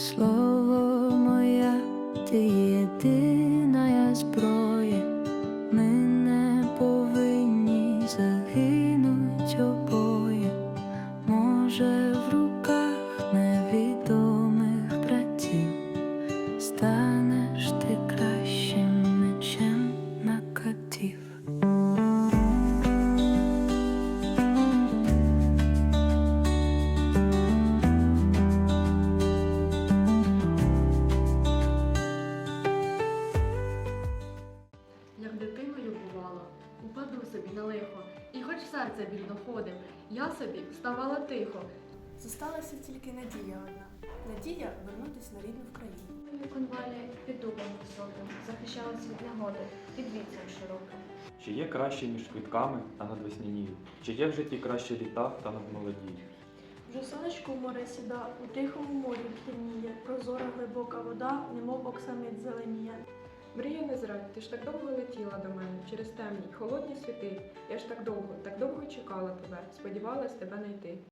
slow. Бідне лихо, і хоч серце біль доходив, я собі ставала тихо. Зосталася тільки надія одна. Надія вернутись на рідну країну. Конвалі під дубом високим, захищалась від негоди, під вітром широким. Чи є краще між квітками та надвесняні? Чи є в житті краще літа та надмолоді? Вже сонечко в море сіда, у тихому морі темніє, прозора глибока вода, немов оксамит зеленіє. Мрія не зрадь, ти ж так довго летіла до мене через темні, холодні світи. Я ж так довго, так довго чекала тебе, сподівалась тебе знайти.